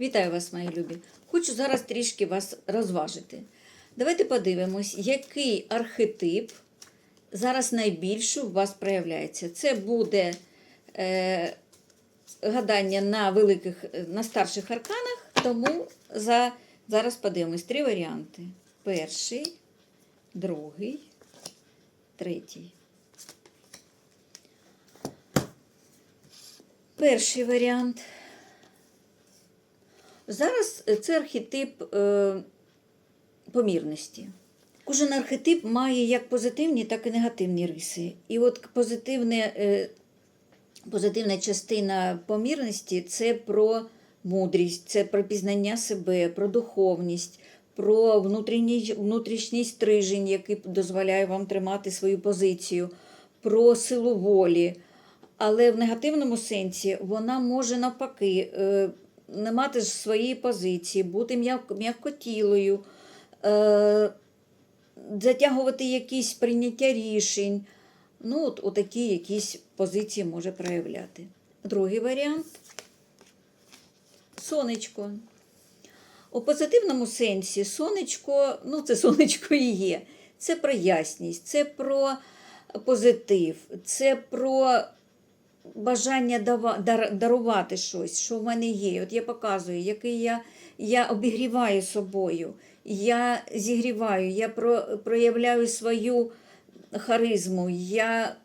Вітаю вас, мої любі. Хочу зараз трішки вас розважити. Давайте подивимось, який архетип зараз найбільше у вас проявляється. Це буде е, гадання на великих, на старших арканах, тому за, зараз подивимось три варіанти: перший, другий, третій. Перший варіант. Зараз це архетип е, помірності. Кожен архетип має як позитивні, так і негативні риси. І от позитивне, е, позитивна частина помірності це про мудрість, це про пізнання себе, про духовність, про внутрішній, внутрішній стрижень, який дозволяє вам тримати свою позицію, про силу волі. Але в негативному сенсі вона може навпаки е, не мати своєї позиції, бути м'як- м'якотілою, е, затягувати якісь прийняття рішень. Ну, от, отакі якісь позиції може проявляти. Другий варіант сонечко. У позитивному сенсі сонечко, ну це сонечко і є. Це про ясність, це про позитив, це про бажання дарувати щось, що в мене є. От я показую, який я, я обігріваю собою, я зігріваю, я про, проявляю свою харизму, я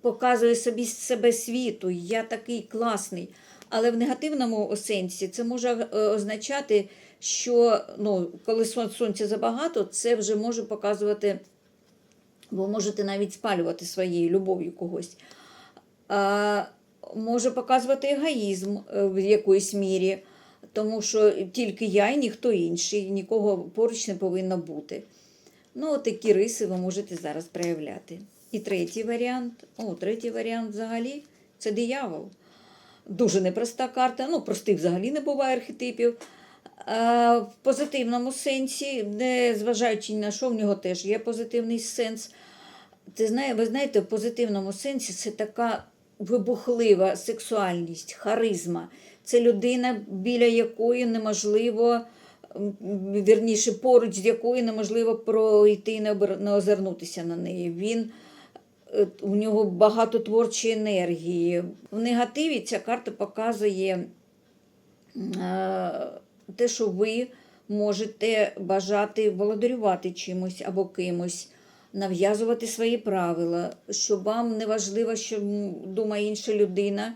показую собі себе світу, я такий класний. Але в негативному сенсі це може е, означати, що ну, коли сон- сонця забагато, це вже може показувати, ви можете навіть спалювати своєю любов'ю когось може показувати егоїзм е, в якоїсь мірі, тому що тільки я і ніхто інший, нікого поруч не повинно бути. Ну, от такі риси ви можете зараз проявляти. І третій варіант, о, третій варіант взагалі це диявол. Дуже непроста карта. Ну, простих взагалі не буває архетипів. А, в позитивному сенсі, не зважаючи на що, в нього теж є позитивний сенс. Це знає, ви знаєте, в позитивному сенсі це така вибухлива сексуальність, харизма. Це людина, біля якої неможливо, вірніше, поруч з якою неможливо пройти і не озирнутися на неї. Він е, у нього багато творчої енергії. В негативі ця карта показує е, те, що ви можете бажати володарювати чимось або кимось, нав'язувати свої правила, що вам не важливо, що думає інша людина,